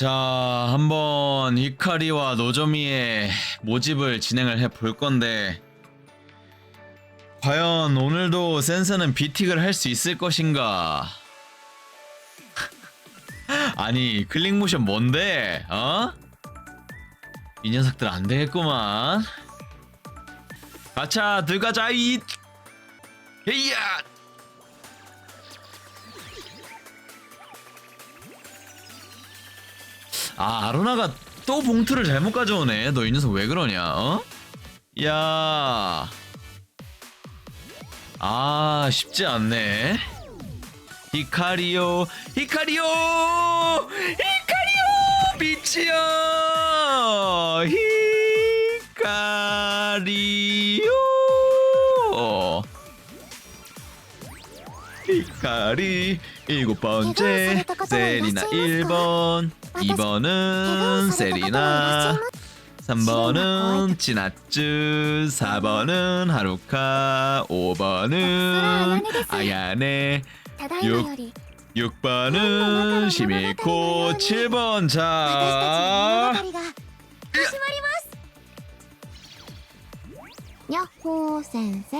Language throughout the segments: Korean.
자, 한번 이카리와 노조미의 모집을 진행을 해 볼 건데 과연 오늘도 센스는 비틱을 할 수 있을 것인가? 아니, 클릭 모션 뭔데? 어? 이 녀석들 안 되겠구만. 가차 들어가자 이. 헤이야. 아 아로나가 또 봉투를 잘못 가져오네. 너 이 녀석 왜 그러냐? 어? 야. 아 쉽지 않네. 히카리오, 히카리오, 히카리오, 빛이여, 히카리오. 히카리 일곱 번째 세리나 1번 2번은 세리나 3번은 치나츠 4번은 하루카 5번은 아야네 ただいまより 6번은 시미코 7번 私たちの 자 物語が始まりますやっほー先生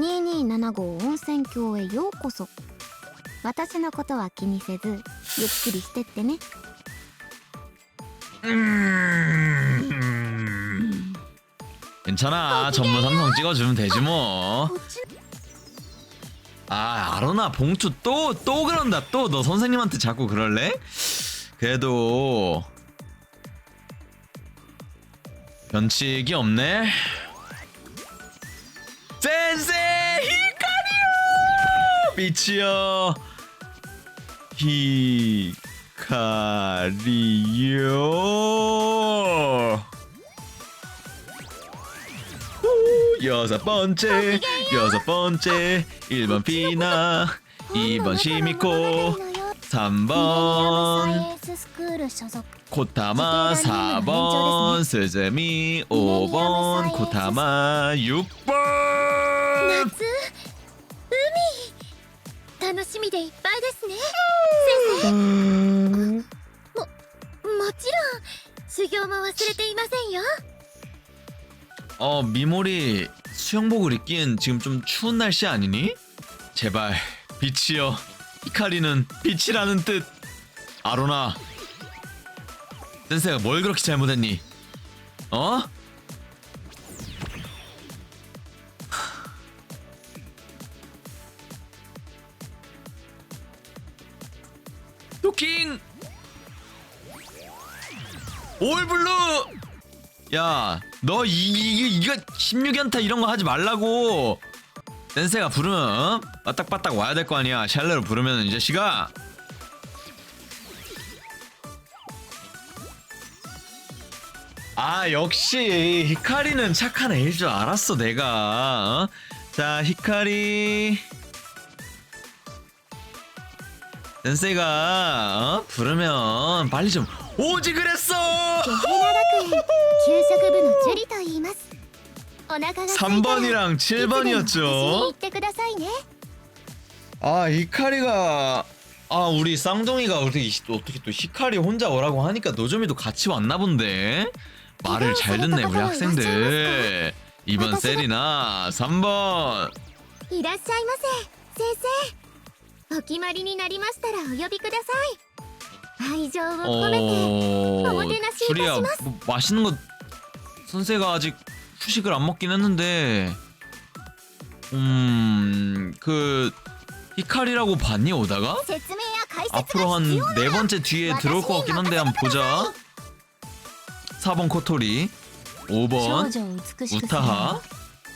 2275温泉郷へようこそ私のことは気にせずゆっくりしてってね 괜찮아 전부 삼성 찍어주면 되지 뭐. 아 아로나 봉투 또 또 그런다 또 너 선생님한테 자꾸 그럴래? 그래도 변칙이 없네. 센세 히카리오 미치여 히 카리오 후, 여섯 번째 여섯 번째 1번 피나 2번 시미코 3번. 3번 코타마 4번 스즈미 5번 코타마 6번. 楽しみでいっぱいですね先生ももちろん修行も忘れていませんよ 어 미모리 수영복을 입기엔 지금 좀 추운 날씨 아니니? 제발 빛이여 히카리는 빛이라는 뜻 아로나 센세가 뭘 그렇게 잘못했니? 어? 킹 올블루 야, 너 이, 이, 이거 16연타 이런 거 하지 말라고. 센세가 부르면 어? 빠딱빠딱 와야 될 거 아니야. 샬레로 부르면 이 자식아. 아, 역시 히카리는 착한 애일 줄 알았어, 내가. 어? 자, 히카리. 센세가 어? 부르면 빨리 좀 오지 그랬어. ゲヘナ学園給食部のジュリと言いますお腹が空いたら 3번이랑 いつでも私に言 7번이었죠. ってくださいね 아 히카리가 아 우리 쌍둥이가 어떻게 어떻게 또 히카리 혼자 오라고 하니까 노조미도 같이 왔나 본데 말을 잘 듣네 우리 학생들 2번 세리나 3번 いらっしゃいませ先生 お決まりになりましたらお呼びください愛情を込めて 어 어머테나시 수리야 이타시마스. 뭐 맛있는 거 선생가 아직 후식을 안 먹긴 했는데 음그 히카리라고 봤니 오다가 説明や解説 앞으로 が 한 必要 네 번째 뒤에 들어올 것 같긴 한데 한번 보자. 4번 코토리, 5번 少女を美しくする 우타하, ご主人様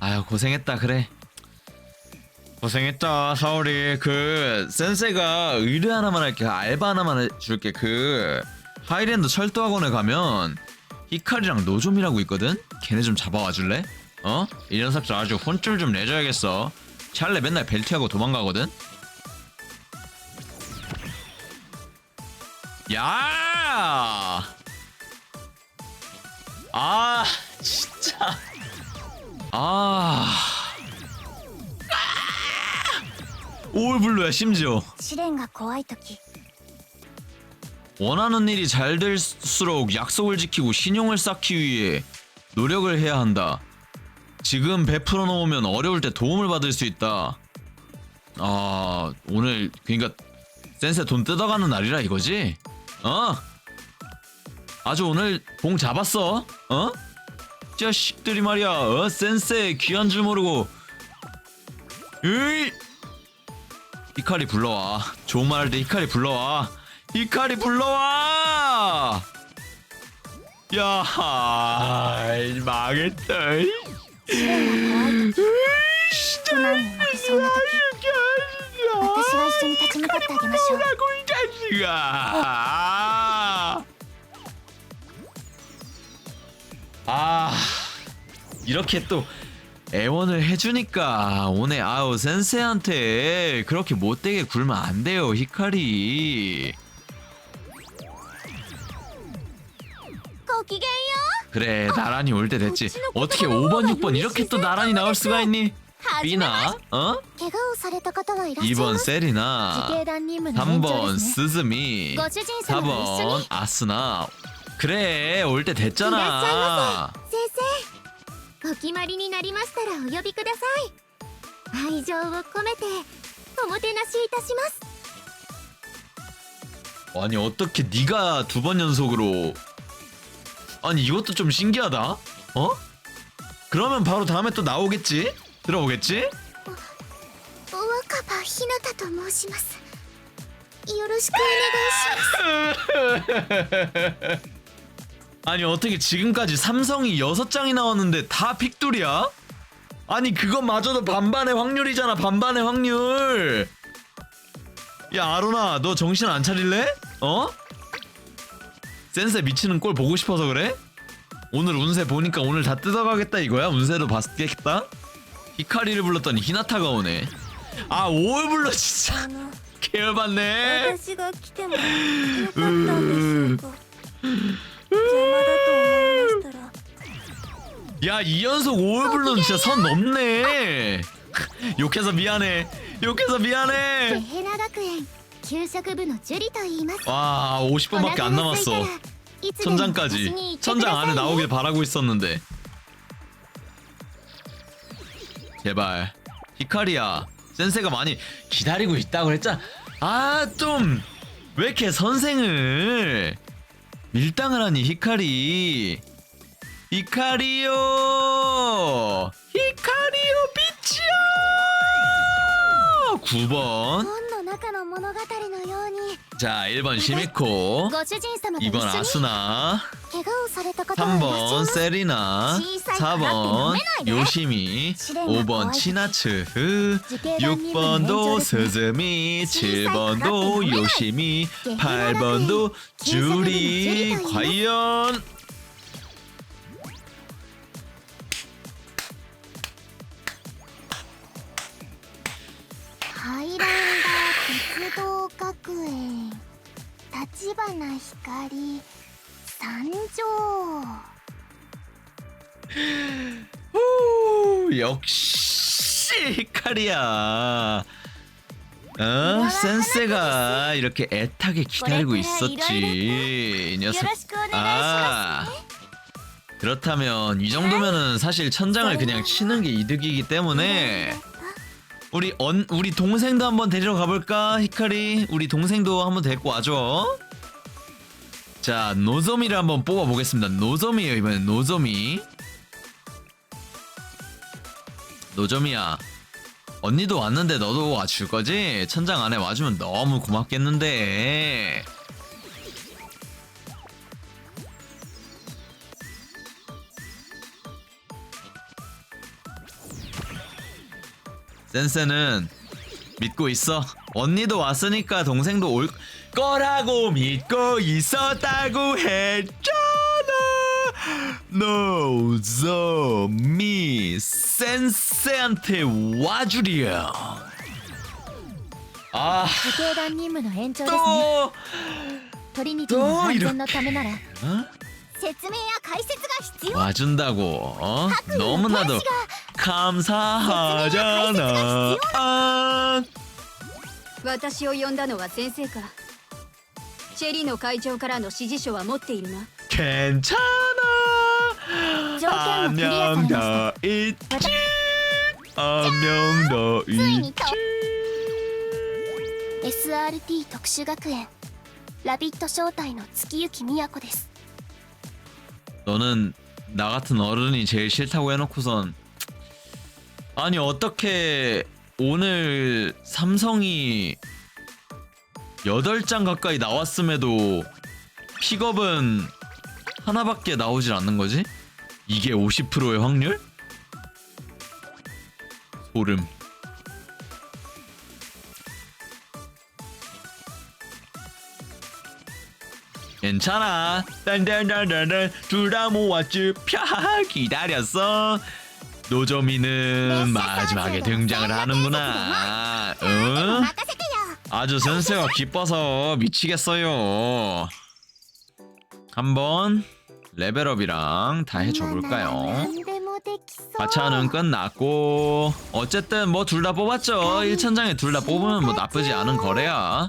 아유 고생했다 그래. 고생했다 사오리 그 센세가 의뢰 하나만 할게. 알바 하나만 해줄게. 그 하이랜드 철도학원에 가면 히카리랑 노좀이라고 있거든? 걔네 좀 잡아와 줄래? 어? 이 녀석들 아주 혼쭐 좀 내줘야겠어. 찰레 맨날 벨트하고 도망가거든? 야! 아 진짜 아 올블루야 심지어 試練が怖い時 원하는 일이 잘 될수록 약속을 지키고 신용을 쌓기 위해 노력을 해야 한다. 지금 베풀어 놓으면 어려울 때 도움을 받을 수 있다. 아 오늘 그러니까 센세 돈 뜯어가는 날이라 이거지? 어? 아주 오늘 봉 잡았어? 어? 자식들이 말이야 어? 센세 귀한 줄 모르고 으이 히카리 불러와 좋은 말 할 때 히카리 불러와 히카리 불러와 야 아이, 망했다 試練が怖い時苦難に負けそうな時私が一緒に立ち向かってあげましょう 라고 이 자식아 아 이렇게 또 애원을 해주니까 오늘 아우 센세한테 그렇게 못되게 굴면 안 돼요 히카리 ごきげんよ 그래 나란히 올 때 됐지 어떻게 5번 6번 이렇게 또 나란히 나올 수가 있니 うはじめま 비나 して 어 怪我をされた方はいらっしゃいま 2번 す自 세리나 警団任務の延長 3번 ですね 스즈미 ご主人様と一緒 4번 に 아스나 그래 올 때 いらっしゃい 됐잖아 ませ先生 お決まりになりましたらお呼びください愛情を込めておもてなしいたします 아니 어떻게 네가 두 번 연속으로 아니 이것도 좀 신기하다 어? 그러면 바로 다음에 또 나오겠지? 들어오겠지? 若葉ひなたと申しますよろしくお願いします 아니 어떻게 지금까지 삼성이 여섯 장이 나왔는데 다 픽돌이야? 아니 그것마저도 반반의 확률이잖아 반반의 확률 야 아로나 너 정신 안 차릴래? 어? 센세 미치는 꼴 보고 싶어서 그래? 오늘 운세 보니까 오늘 다 뜯어가겠다 이거야? 운세도 봤겠다? 히카리를 불렀더니 히나타가 오네 아 오울블러 진짜 あの 개열받네 私が来てもよかったんでしょうか邪魔だと思いましたら 야 이연속 5월블론 진짜 선 넘네 욕해서 미안해 욕해서 ゲ 미안해 ヘラ学園給食部のジュリと言います 와 50분밖에 안 남았어 천장까지 천장 안에 나오길 바라고 있었는데 제발 히카리야 센세가 많이 기다리고 있다고 그랬잖아 아 좀 왜 이렇게 선생을 밀당을 하니 히카리 히카리요 히카리요 빛이요 9번 本の中の物語のように 자 1번 시미코. 2번 2번 아스나. 3번 세리나. 4번 요시미. 5번 치나츠. 6번도 스즈미. 7번도 요시미. 8번도 주리 과연. 아이랑 道学園立花光参上 후, 역시 히카리야 어? 센세가 이렇게 애타게 기다리고 있었지 이 よ 녀석 ろしくお願いし 아 ますね 그렇다면 이 정도면은 사실 천장을 그냥 치는 게 이득이기 때문에 우리 언 우리 동생도 한번 데리러 가볼까? 히카리? 우리 동생도 한번 데리고 와줘. 자 노zo미를 한번 뽑아보겠습니다. 노zo미예요 이번엔. 노zo미. 노zo미야 언니도 왔는데 너도 와줄 거지? 천장 안에 와주면 너무 고맙겠는데 센세는 믿고 있어. 언니도 왔으니까 동생도 올 거라고 믿고 있었다고 했잖아. 노zo미 센세한테 와주리야. 아, 自警団任務の延長ですね 또 トリニティの安全のためなら 어? 説明や解説が必要 와준다고. 어? 너무나도 감사하잖아. 아, 私を呼んだのは先生かチェリの会長からの指示書は持っているな 괜찮아. 条件はクリアされました 안녕 더 있지. 안녕 더 ついに 있지. と SRT 特殊学園ラビット招待の月行都です 너는 나 같은 어른이 제일 싫다고 해놓고선 아니 어떻게 오늘 삼성이 8장 가까이 나왔음에도 픽업은 하나밖에 나오질 않는 거지? 이게 50%의 확률? 소름 괜찮아. 딴딴딴딴 둘다 모았지. 펴 기다렸어. 노조미는 마지막에 등장을 하는구나. 응? 아주 센스가 기뻐서 미치겠어요. 한번 레벨업이랑 다 해줘볼까요? 마차는 끝났고 어쨌든 뭐 둘 다 뽑았죠. 1천장에 둘 다 뽑으면 뭐 나쁘지 않은 거래야.